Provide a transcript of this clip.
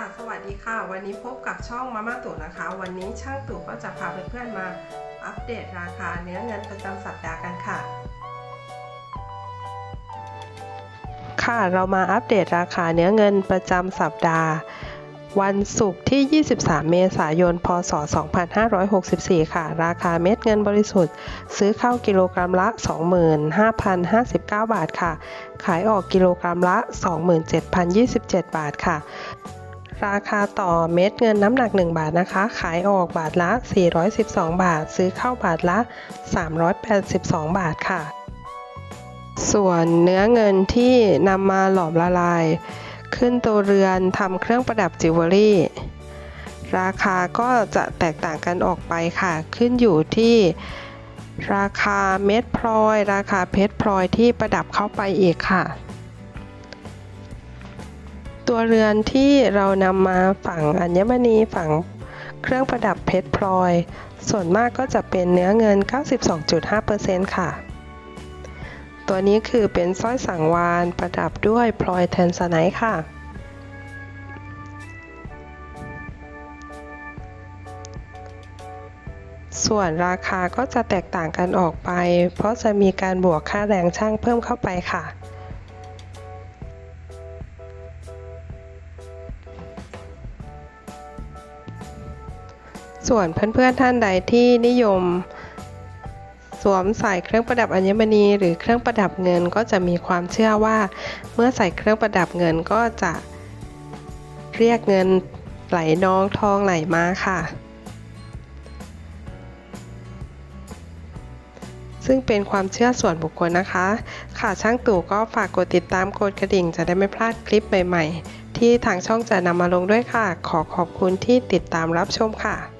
ค่ะสวัสดีค่ะ วันนี้พบกับช่องมาม่าตู่นะคะ วันนี้ช่างตู่ก็จะพาเพื่อนๆมาอัปเดตราคาเนื้อเงินประจำสัปดาห์กันค่ะ ค่ะเรามาอัปเดตราคาเนื้อเงินประจำสัปดาห์ วันศุกร์ที่ 23 เมษายน พศ 2564 ค่ะ ราคาเม็ดเงินบริสุทธิ์ ซื้อเข้ากิโลกรัมละ 25,059 บาทค่ะ ขายออกกิโลกรัมละ 27,027 บาทค่ะ ราคาต่อเม็ดเงินน้ำหนัก 1 บาทนะคะ ขายออกบาทละ 412 บาท ซื้อเข้าบาทละ 382 บาทค่ะ ส่วนเนื้อเงินที่นำมาหลอมละลาย ขึ้นตัวเรือนทำเครื่องประดับจิวเวลรี่ ราคาก็จะแตกต่างกันออกไปค่ะ ขึ้นอยู่ที่ราคาเม็ดพลอย ราคาเพชรพลอยที่ประดับเข้าไปอีกค่ะ ตัวเรือนที่เรานำมาฝังอัญมณีฝังเครื่องประดับเพชรพลอย ส่วนมากก็จะเป็นเนื้อเงิน 92.5%ค่ะ ตัวนี้คือเป็นสร้อยสังวานประดับด้วยพลอยแทนสไนท์ค่ะ ส่วนราคาก็จะแตกต่างกันออกไป เพราะจะมีการบวกค่าแรงช่างเพิ่มเข้าไปค่ะ ส่วนเพื่อนๆท่านใดที่นิยม สวมใส่เครื่องประดับอัญมณี หรือเครื่องประดับเงินก็จะมีความเชื่อว่า เมื่อใส่เครื่องประดับเงินก็จะเรียกเงินไหลน้องทองไหลมาค่ะ ซึ่งเป็นความเชื่อส่วนบุคคลนะคะ ค่ะช่างตู่ก็ฝากกดติดตามกดกระดิ่ง จะได้ไม่พลาดคลิปใหม่ ๆ ที่ทางช่องจะนำมาลงด้วยค่ะ ขอขอบคุณที่ติดตามรับชมค่ะ